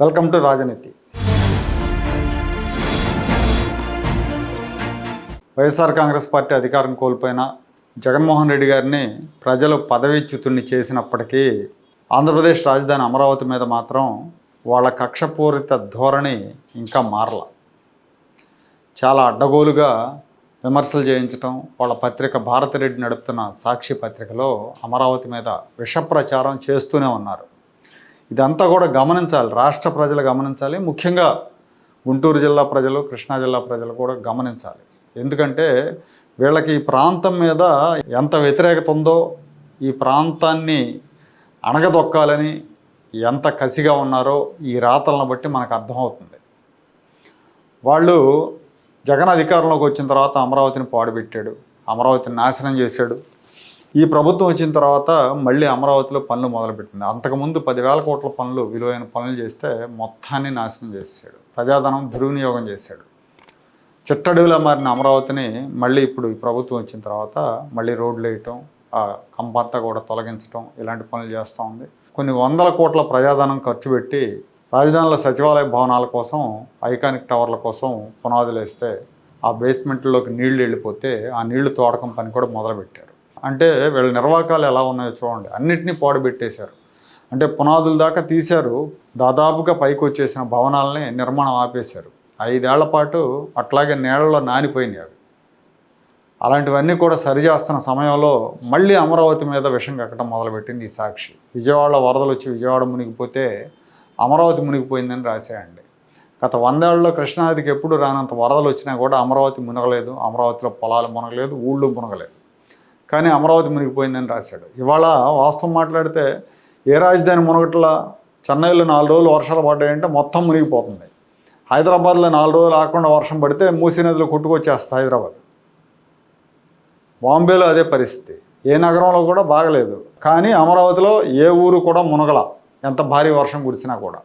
Welcome to రాజనీతి. YSR Congress party అధికారం కోల్పోయిన జగన్మోహన్ రెడ్డి గారిని ప్రజలు పదవీచ్యుతుల్ని చేసినప్పటికీ ఆంధ్రప్రదేశ్ రాజధాని అమరావతి మీద మాత్రం వాళ్ళ కక్షపూరిత ధోరణి ఇంకా మారల. చాలా అడ్డగోలుగా విమర్శలు చేయించటం వాళ్ళ పత్రిక భారతిరెడ్డి నడుపుతున్న సాక్షి పత్రికలో అమరావతి మీద విష ప్రచారం చేస్తూనే ఉన్నారు. ఇదంతా కూడా గమనించాలి. రాష్ట్ర ప్రజలు గమనించాలి. ముఖ్యంగా గుంటూరు జిల్లా ప్రజలు కృష్ణా జిల్లా ప్రజలు కూడా గమనించాలి. ఎందుకంటే వీళ్ళకి ఈ ప్రాంతం మీద ఎంత వ్యతిరేకత ఉందో ఈ ప్రాంతాన్ని అణగదొక్కాలని ఎంత కసిగా ఉన్నారో ఈ రాతలను బట్టి మనకు అర్థమవుతుంది. వాళ్ళు జగన్ అధికారంలోకి వచ్చిన తర్వాత అమరావతిని పాడుపెట్టాడు. అమరావతిని నాశనం చేశాడు. ఈ ప్రభుత్వం వచ్చిన తర్వాత మళ్ళీ అమరావతిలో పనులు మొదలుపెట్టింది. అంతకుముందు పదివేల కోట్ల పనులు విలువైన పనులు చేస్తే మొత్తాన్ని నాశనం చేశాడు ప్రజాధనం దుర్వినియోగం చేశాడు. చిట్టడుగులా మారిన అమరావతిని మళ్ళీ ఇప్పుడు ఈ ప్రభుత్వం వచ్చిన తర్వాత మళ్ళీ రోడ్లు వేయటం ఆ కంపంతా కూడా తొలగించటం ఇలాంటి పనులు చేస్తూ ఉంది. కొన్ని వందల కోట్ల ప్రజాధనం ఖర్చు పెట్టి రాజధానిలో సచివాలయ భవనాల కోసం ఐకానిక్ టవర్ల కోసం పునాదులు వేస్తే ఆ బేస్మెంట్లోకి నీళ్ళు వెళ్ళిపోతే ఆ నీళ్ళు తోడకం పని కూడా మొదలుపెట్టారు. అంటే వీళ్ళ నిర్వాకాలు ఎలా ఉన్నాయో చూడండి. అన్నిటినీ పోడబెట్టేశారు. అంటే పునాదుల దాకా తీశారు. దాదాపుగా పైకి వచ్చేసిన భవనాలని నిర్మాణం ఆపేశారు. ఐదేళ్ళ పాటు అట్లాగే నీళ్ళలో నానిపోయినాయి అవి. అలాంటివన్నీ కూడా సరిచేస్తున్న సమయంలో మళ్ళీ అమరావతి మీద విషం కక్కడం మొదలుపెట్టింది ఈ సాక్షి. విజయవాడలో వరదలు వచ్చి విజయవాడ మునిగిపోతే అమరావతి మునిగిపోయిందని రాసేయండి గత వందేళ్ళలో కృష్ణానదికి ఎప్పుడు రానంత వరదలు వచ్చినా కూడా అమరావతి మునగలేదు. అమరావతిలో పొలాలు మునగలేదు. ఊళ్ళు మునగలేదు. కానీ అమరావతి మునిగిపోయిందని రాశాడు. ఇవాళ వాస్తవం మాట్లాడితే ఏ రాజధాని మునగట్ల చెన్నైలో నాలుగు రోజులు వర్షాలు పడ్డాయంటే మొత్తం మునిగిపోతుంది. హైదరాబాద్లో నాలుగు రోజులు ఆకుండా వర్షం పడితే మూసీ నదిలో కొట్టుకొచ్చేస్తుంది హైదరాబాద్. బాంబేలో అదే పరిస్థితి. ఏ నగరంలో కూడా బాగలేదు. కానీ అమరావతిలో ఏ ఊరు కూడా మునగల. ఎంత భారీ వర్షం కురిసినా కూడా.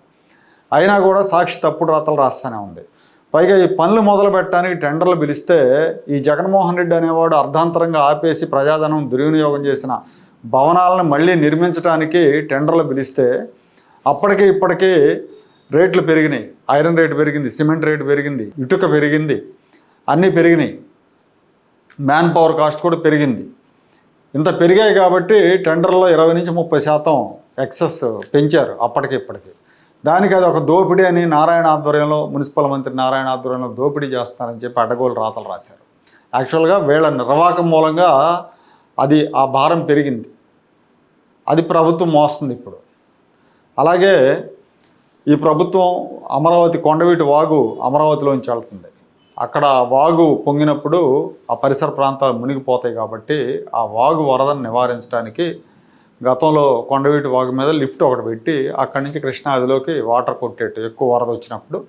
అయినా కూడా సాక్షి తప్పుడు రాతలు రాస్తూనే ఉంది. పైగా ఈ పనులు మొదలు పెట్టడానికి టెండర్లు పిలిస్తే ఈ జగన్మోహన్ రెడ్డి అనేవాడు అర్ధాంతరంగా ఆపేసి ప్రజాధనం దుర్వినియోగం చేసిన భవనాలను మళ్ళీ నిర్మించడానికి టెండర్లు పిలిస్తే అప్పటికి ఇప్పటికీ రేట్లు పెరిగినాయి. ఐరన్ రేటు పెరిగింది సిమెంట్ రేటు పెరిగింది ఇటుక పెరిగింది అన్నీ పెరిగినాయి. మ్యాన్ పవర్ కాస్ట్ కూడా పెరిగింది. ఇంత పెరిగాయి కాబట్టి టెండర్లో ఇరవై నుంచి ముప్పై శాతం ఎక్సెస్ పెంచారు అప్పటికి ఇప్పటికి. దానికి అది ఒక దోపిడీ అని నారాయణ ఆధ్వర్యంలో మున్సిపల్ మంత్రి నారాయణ ఆధ్వర్యంలో దోపిడీ చేస్తారని చెప్పి అడ్డగోలు రాతలు రాశారు. యాక్చువల్గా వీళ్ళ నిర్వాహకం మూలంగా అది ఆ భారం పెరిగింది. అది ప్రభుత్వం మోస్తుంది ఇప్పుడు. అలాగే ఈ ప్రభుత్వం అమరావతి కొండవీటి వాగు అమరావతిలోంచి వెళ్తుంది. అక్కడ వాగు పొంగినప్పుడు ఆ పరిసర ప్రాంతాలు మునిగిపోతాయి కాబట్టి ఆ వాగు వరదను నివారించడానికి గతంలో కొండవీటి వాగు మీద లిఫ్ట్ ఒకటి పెట్టి అక్కడి నుంచి కృష్ణా నదిలోకి వాటర్ కొట్టేట్టు ఎక్కువ వరద వచ్చినప్పుడు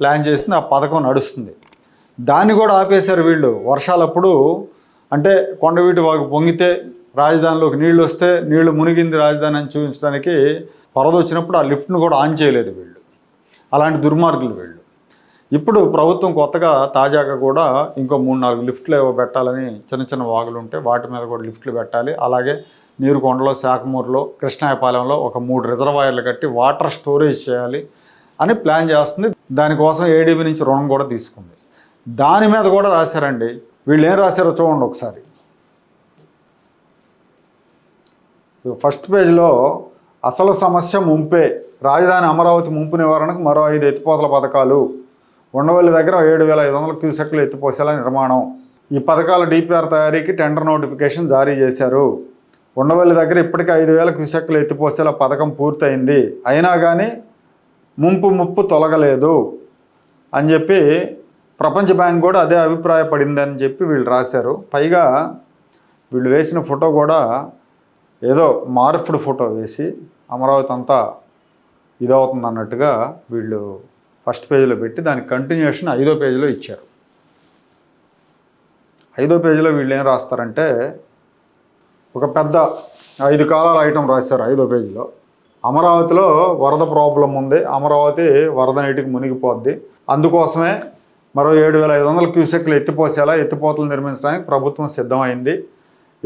ప్లాన్ చేసింది ఆ పథకం నడుస్తుంది. దాన్ని కూడా ఆపేశారు వీళ్ళు. వర్షాలప్పుడు అంటే కొండవీటి వాగు పొంగితే రాజధానిలోకి నీళ్ళు వస్తే నీళ్ళు మునిగింది రాజధాని అని చూపించడానికి వరద వచ్చినప్పుడు ఆ లిఫ్ట్ను కూడా ఆన్ చేయలేదు వీళ్ళు. అలాంటి దుర్మార్గులు వీళ్ళు. ఇప్పుడు ప్రభుత్వం కొత్తగా తాజాగా కూడా ఇంకో మూడు నాలుగు లిఫ్ట్లు ఏవో పెట్టాలని చిన్న చిన్న వాగులు ఉంటే వాటి మీద కూడా లిఫ్ట్లు పెట్టాలి. అలాగే నీరుకొండలో శాఖమూరులో కృష్ణాయపాలెంలో ఒక మూడు రిజర్వాయర్లు కట్టి వాటర్ స్టోరేజ్ చేయాలి అని ప్లాన్ చేస్తుంది. దానికోసం ఏడీబీ నుంచి రుణం కూడా తీసుకుంది. దాని మీద కూడా రాశారండి. వీళ్ళు ఏం రాశారో చూడండి ఒకసారి. ఫస్ట్ పేజ్లో అసలు సమస్య ముంపే. రాజధాని అమరావతి ముంపు నివారణకు మరో ఐదు ఎత్తిపోతల పథకాలు. ఉండవల్లి దగ్గర ఏడు వేల ఐదు వందల క్యూసెక్లు ఎత్తిపోసేలా నిర్మాణం. ఈ పథకాల డిపిఆర్ తయారీకి టెండర్ నోటిఫికేషన్ జారీ చేశారు. ఉండవల్లి దగ్గర ఇప్పటికే ఐదు వేల క్యూసెక్లు ఎత్తిపోసేలా పథకం పూర్తయింది. అయినా కానీ ముంపు ముప్పు తొలగలేదు అని చెప్పి ప్రపంచ బ్యాంక్ కూడా అదే అభిప్రాయపడిందని చెప్పి వీళ్ళు రాశారు. పైగా వీళ్ళు వేసిన ఫోటో కూడా ఏదో మార్ఫ్డ్ ఫోటో వేసి అమరావతి అంతా ఇదవుతుంది అన్నట్టుగా వీళ్ళు ఫస్ట్ పేజీలో పెట్టి దాని కంటిన్యూషన్ ఐదో పేజీలో ఇచ్చారు. ఐదో పేజీలో వీళ్ళు ఏం రాస్తారంటే ఒక పెద్ద ఐదు కాలాల ఐటమ్ రాశారు ఐదో పేజీలో. అమరావతిలో వరద ప్రాబ్లం ఉంది. అమరావతి వరద నీటికి మునిగిపోద్ది. అందుకోసమే మరో ఏడు వేల ఐదు వందల క్యూసెక్లు ఎత్తిపోసేలా ఎత్తిపోతలు నిర్మించడానికి ప్రభుత్వం సిద్ధమైంది.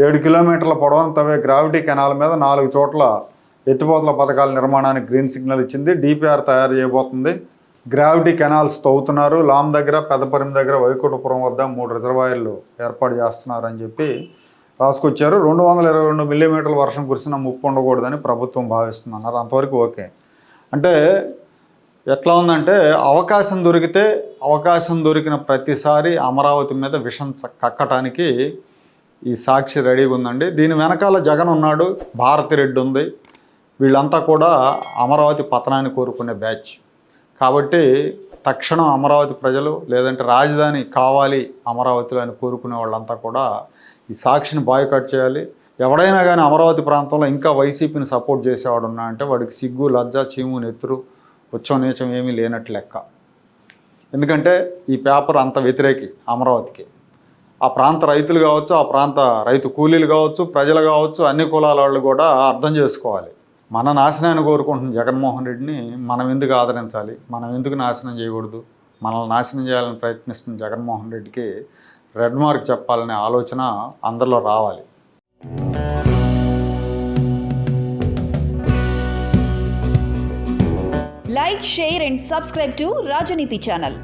ఏడు కిలోమీటర్ల పొడవును తవ్వే గ్రావిటీ కెనాల్ మీద నాలుగు చోట్ల ఎత్తిపోతల పథకాల నిర్మాణానికి గ్రీన్ సిగ్నల్ ఇచ్చింది. డిపిఆర్ తయారు చేయబోతుంది. Gravity canals తవ్వుతున్నారు. లామ్ దగ్గర పెదపరిమి దగ్గర వైకుంఠపురం వద్ద మూడు రిజర్వాయర్లు ఏర్పాటు చేస్తున్నారని చెప్పి రాసుకొచ్చారు. రెండు వందల ఇరవై రెండు మిల్లీమీటర్ల వర్షం కురిసిన ముప్పు ఉండకూడదని ప్రభుత్వం భావిస్తుందన్నారు. అంతవరకు ఓకే. అంటే ఎట్లా ఉందంటే అవకాశం దొరికితే అవకాశం దొరికిన ప్రతిసారి అమరావతి మీద విషం కక్కటానికి ఈ సాక్షి రెడీగా ఉందండి. దీని వెనకాల జగన్ ఉన్నాడు భారతిరెడ్డి ఉంది. వీళ్ళంతా కూడా అమరావతి పతనాన్ని కోరుకునే బ్యాచ్. కాబట్టి తక్షణం అమరావతి ప్రజలు లేదంటే రాజధాని కావాలి అమరావతిలో అని కోరుకునే వాళ్ళంతా కూడా ఈ సాక్షిని బాయ్కట్ చేయాలి. ఎవడైనా కానీ అమరావతి ప్రాంతంలో ఇంకా వైసీపీని సపోర్ట్ చేసేవాడు ఉన్నా అంటే వాడికి సిగ్గు లజ్జ చీము నెత్తురు ఉచ్చం నీచం ఏమీ లేనట్టు లెక్క. ఎందుకంటే ఈ పేపర్ అంత వ్యతిరేకి అమరావతికి. ఆ ప్రాంత రైతులు కావచ్చు ఆ ప్రాంత రైతు కూలీలు కావచ్చు ప్రజలు కావచ్చు అన్ని కులాల వాళ్ళు కూడా అర్థం చేసుకోవాలి. మన నాశనాన్ని కోరుకుంటున్న జగన్మోహన్ రెడ్డిని మనం ఎందుకు ఆదరించాలి? మనం ఎందుకు నాశనం చేయకూడదు? మనల్ని నాశనం చేయాలని ప్రయత్నిస్తున్న జగన్మోహన్ రెడ్డికి రెడ్ మార్క్ చెప్పాలనే ఆలోచన అందరిలో రావాలి. Like share and subscribe to Rajaneeti channel